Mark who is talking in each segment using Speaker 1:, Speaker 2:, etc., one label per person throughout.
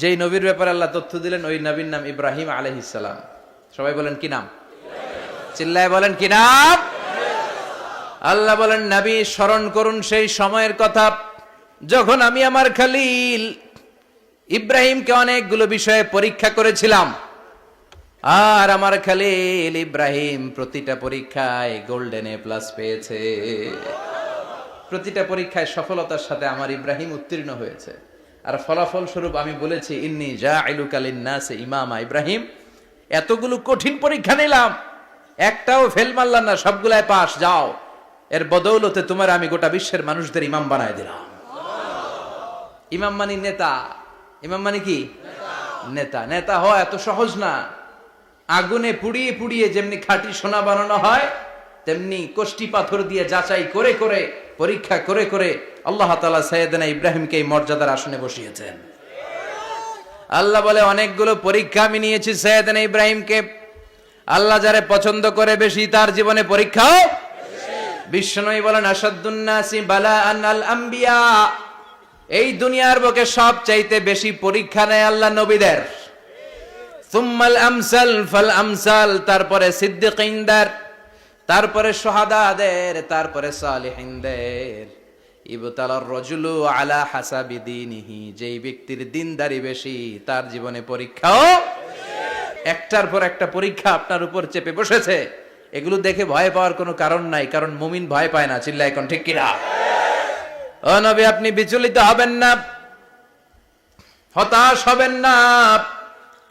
Speaker 1: যেই নবীর ব্যাপারে আল্লাহ তথ্য দিলেন, ওই নবীর নাম ইব্রাহিম আলহিসাল্লাম সবাই বলেন কি নাম? চিল্লায় বলেন কি নাম? আল্লাহ বলেন, নবী, স্মরণ করুন সেই সময়ের কথা। যখন আমি আমার খালিল ইব্রাহিমকে অনেকগুলো বিষয়ে পরীক্ষা করেছিলাম, আর আমার খালিল ইব্রাহিম প্রতিটা পরীক্ষায় গোল্ডেন এ প্লাস পেয়েছে। প্রতিটা পরীক্ষায় সফলতার সাথে আমার ইব্রাহিম উত্তীর্ণ হয়েছে। আর ফলাফল স্বরূপ আমি বলেছি, ইন্নি যা নাসে ইমামা ইব্রাহিম। এতগুলো কঠিন পরীক্ষা নিলাম। একটাও ফেল মারলাম না সবগুলায় পাস যাও। এর বদৌলতে তোমার আমি গোটা বিশ্বের মানুষদের ইমাম বানায় দিলাম। ইমাম মানি নেতা। ইমাম মানে কি? নেতা। নেতা হওয়া এত সহজ না। আগুনে পুড়িয়ে পুড়িয়ে যেমনি খাঁটি সোনা বানানো হয়, তেমনি কোষ্টি পাথর দিয়ে যাচাই করে করে, পরীক্ষা করে করে আল্লাহ তালা সৈয়দনা ইব্রাহিমকে এই মর্যাদার আসনে বসিয়েছেন। আল্লাহ বলে, অনেকগুলো পরীক্ষা আমি নিয়েছি সৈয়দনা ইব্রাহিমকে। আল্লাহ যারে পছন্দ করে বেশি, তার জীবনে বিশ্বনবী বলেন আসাদুন্নাসি বালা আল আম্বিয়া এই দুনিয়ার বুকে সব চাইতে বেশি পরীক্ষা নেয় আল্লাহ নবীদের। সুম্মাল আমসাল ফাল আমসাল, তারপরে সিদ্দিকিনদের, তারপরে সোহাদাদের তারপরে সালিহিনদের। ইবতালার আলা হাসাবি যেই ব্যক্তির দিনদারি বেশি, তার জীবনে পরীক্ষাও একটার পর একটা পরীক্ষা আপনার উপর চেপে বসেছে। এগুলো দেখে ভয় পাওয়ার কোনো কারণ নাই, কারণ মুমিন ভয় পায় না চিল্লা এখন ঠিক কিনা? ও নবী, আপনি বিচলিত হবেন না, হতাশ হবেন না।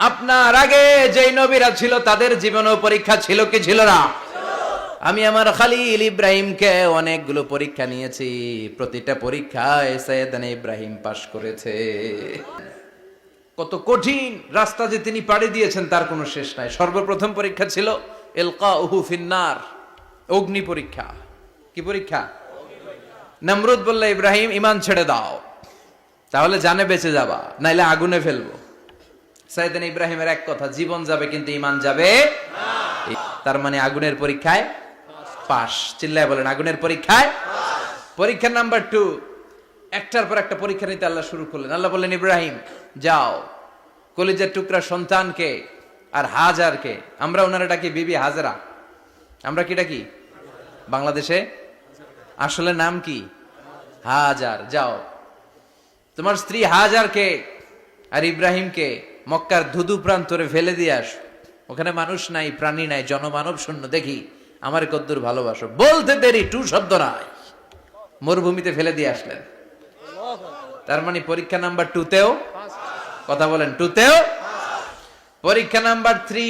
Speaker 1: আপনার আগে যেই নবীরা ছিল, তাদের জীবনেও পরীক্ষা ছিল কি ছিল না? আমি আমার খালিল ইব্রাহিমকে অনেকগুলো পরীক্ষা নিয়েছি। প্রতিটা পরীক্ষায় সৈয়দান ইব্রাহিম পাশ করেছে। কত কঠিন রাস্তা যে তিনি পাড়ি দিয়েছেন, তার কোনো শেষ নাই। সর্বপ্রথম পরীক্ষা ছিল এলকা উহু ফিন্নার, অগ্নি পরীক্ষা। কি পরীক্ষা? নমরুদ বললে, ইব্রাহিম ইমান ছেড়ে দাও। তাহলে জানে বেঁচে যাবা, নাইলে আগুনে ফেলব। সাইদিন ইব্রাহিমের এক কথা, জীবন যাবে, কিন্তু ইমান যাবে তার মানে আগুনের পরীক্ষায় পাস। চিল্লায় বলেন, আগুনের পরীক্ষায় পরীক্ষা নাম্বার টু। একটার পর একটা পরীক্ষা নিতে আল্লাহ শুরু করলেন। আল্লাহ বললেন, ইব্রাহিম, যাও। কলিজার টুকরা সন্তানকে আর হাজারকে। আমরা ওনারা ডাকি বিবি হাজারা। আমরা কি ডাকি? বাংলাদেশে? আসলে নাম কি? হাজার। যাও। তোমার স্ত্রী হাজারকে আর ইব্রাহিমকে মক্কার ধুধু প্রান্তরে ফেলে দিয়ে আস। ওখানে মানুষ নাই, প্রাণী নাই, জনমানব শূন্য। দেখি আমার কদ্দুর ভালোবাসো। বলতে দেরি, টু শব্দ নাই। মরুভূমিতে ফেলে দিয়ে আসলেন। তার মানে পরীক্ষা নাম্বার টুতেও কথা বলেন টুতেও পরীক্ষা নাম্বার থ্রি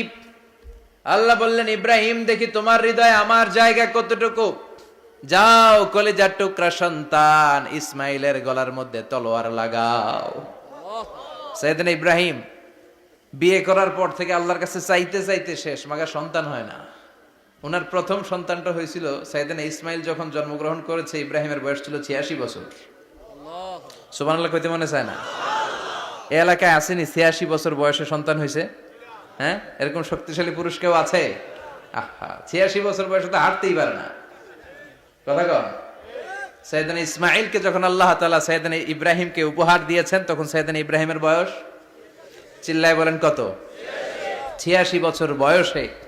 Speaker 1: আল্লাহ বললেন, ইব্রাহিম, দেখি তোমার হৃদয়ে আমার জায়গা কতটুকু? যাও, কলেজার টুকরা সন্তান, ইসমাইলের গলার মধ্যে তলোয়ার লাগাও। সাইদিন ইব্রাহিম বিয়ে করার পর থেকে আল্লাহর কাছে চাইতে চাইতে শেষ, মাগা সন্তান হয় না। ওনার প্রথম সন্তানটা হয়েছিল সাইদিন ইসমাইল যখন জন্মগ্রহণ করেছে ইব্রাহিমের বয়স ছিল ছিয়াশি বছর। সুবান আল্লাহ কইতে মনে চায় না? এ এলাকায় আসেনি ছিয়াশি বছর বয়সে সন্তান হয়েছে। হ্যাঁ? এরকম শক্তিশালী পুরুষ কেউ আছে? আহা ছিয়াশি বছর বয়সে তো হাঁটতেই পারে না। কথা কন। সৈয়দান ইসমাইলকে যখন আল্লাহ তালা সৈয়দান ইব্রাহিমকে উপহার দিয়েছেন তখন সৈয়দান ইব্রাহিমের বয়স? চিল্লায় বলেন কত? ছিয়াশি বছর বয়সে।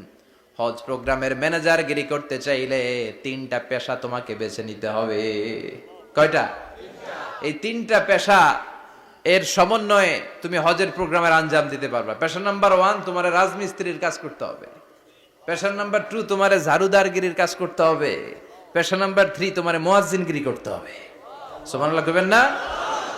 Speaker 1: হজ প্রোগ্রামের ম্যানেজার গিরি করতে চাইলে তিনটা পেশা তোমাকে বেছে নিতে হবে। কয়টা? এই তিনটা পেশা, এর সমন্বয়ে তুমি হজের প্রোগ্রামের আঞ্জাম দিতে পারবা। পেশা নাম্বার ওয়ান, তোমার রাজমিস্ত্রির কাজ করতে হবে। পেশা নাম্বার টু, তোমার ঝাড়ুদারগিরির কাজ করতে হবে। পেশা নাম্বার থ্রি, তোমার মোয়াজিনগিরি করতে হবে। সুবহানাল্লাহ কইবেন না?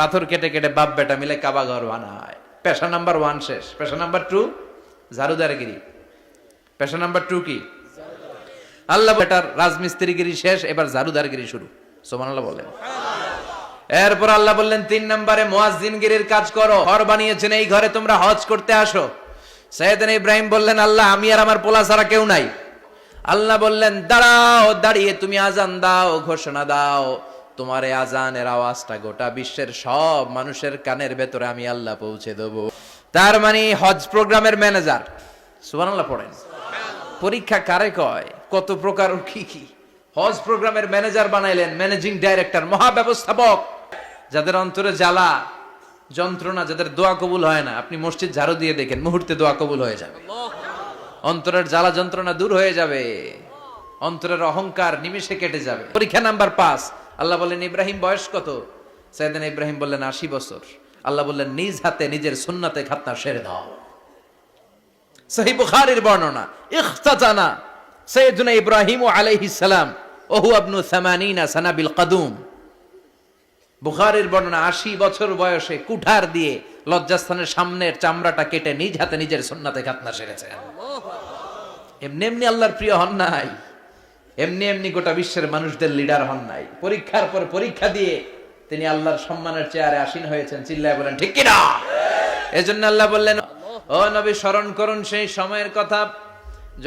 Speaker 1: পাথর কেটে কেটে বাপ বেটা মিলে কাবা ঘর বানায়। পেশা নাম্বার ওয়ান শেষ। পেশা নাম্বার টু ঝাড়ুদারগিরি পেশা নাম্বার টু কি? আল্লাহ বেটার রাজমিস্ত্রিগিরি শেষ, এবার ঝাড়ুদারগিরি শুরু। সোমান আল্লাহ বলেন। এরপর আল্লাহ বললেন, তিন নম্বরে মোয়াজিনগিরির কাজ করো। ঘর বানিয়েছেন, এই ঘরে তোমরা হজ করতে আসো। সৈয়দিন ইব্রাহিম বললেন, আল্লাহ, আমি আর আমার পোলা ছাড়া কেউ নাই। আল্লাহ বললেন, দাঁড়াও, দাঁড়িয়ে তুমি আজান দাও, ঘোষণা দাও। তোমার এই আজানের আওয়াজটা গোটা বিশ্বের সব মানুষের কানের ভেতরে আমি আল্লাহ পৌঁছে দেব। তার মানে হজ প্রোগ্রামের ম্যানেজার, সুবহানাল্লাহ পড়েন, পরীক্ষা কারে কয়, কত প্রকার কি কি। হজ প্রোগ্রামের ম্যানেজার বানাইলেন, ম্যানেজিং ডাইরেক্টর, মহাব্যবস্থাপক, যাদের অন্তরে জ্বালা, যন্ত্রণা, যাদের দোয়া কবুল হয় না, আপনি মসজিদ ঝাড়ু দিয়ে দেখেন, মুহূর্তে দোয়া কবুল হয়ে যাবে। অন্তরের জ্বালা যন্ত্রণা দূর হয়ে যাবে, অন্তরের অহংকার নিমিষে কেটে যাবে। পরীক্ষা নাম্বার পাঁচ আল্লাহ বললেন, ইব্রাহিম, বয়স কত? সাইদিন ইব্রাহিম বললেন, আশি বছর। আল্লাহ বললেন, নিজ হাতে, নিজের সুন্নাতে খাতনা সেরে দাও। সহি বুখারীর বর্ণনা, ইখতাতানা সাইয়্যিদুনা ইব্রাহিম আলাইহিস সালাম, ওহু আবনু 80 সানা বিল কদুম। বুখারীর বর্ণনা 80 বছর বয়সে কুঠার দিয়ে লজ্জাস্থানের সামনের চামড়াটা কেটে নিজ হাতে নিজের সুন্নাতে খাতনা সেরেছেন। এমনি এমনি আল্লাহর প্রিয় হন নাই। এমনি এমনি গোটা বিশ্বের মানুষদের লিডার হন নাই। পরীক্ষার পর পরীক্ষা দিয়ে তিনি আল্লাহর সম্মানের চেয়ারে আসীন হয়েছেন। চিল্লায় বলেন, ঠিক কিনা? এজন্য আল্লাহ বললেন, ও নবী, স্মরণ করুন সেই সময়ের কথা।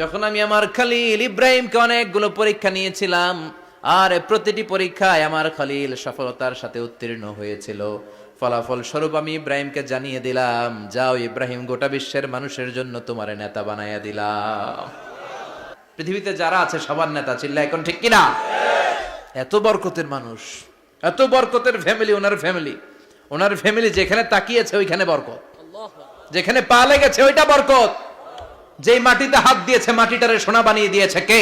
Speaker 1: যখন আমি আমার খালিল ইব্রাহিমকে অনেকগুলো পরীক্ষা নিয়েছিলাম, আর প্রতিটি পরীক্ষায় আমার খালিল সফলতার সাথে উত্তীর্ণ হয়েছিল। ফলাফল স্বরূপ আমি ইব্রাহিমকে জানিয়ে দিলাম, যাও ইব্রাহিম, গোটা বিশ্বের মানুষের জন্য তোমার নেতা বানাইয়া দিলাম। পৃথিবীতে যারা আছে, সবার নেতা চিল্লা, এখন ঠিক কিনা? এত বরকতের মানুষ, এত বরকতের ফ্যামিলি ওনার ফ্যামিলি ওনার ফ্যামিলি যেখানে তাকিয়েছে, ওইখানে বরকত। যেখানে পা লেগেছে, ওইটা বরকত। যেই মাটিতে হাত দিয়েছে, মাটিটারে সোনা বানিয়ে দিয়েছে কে?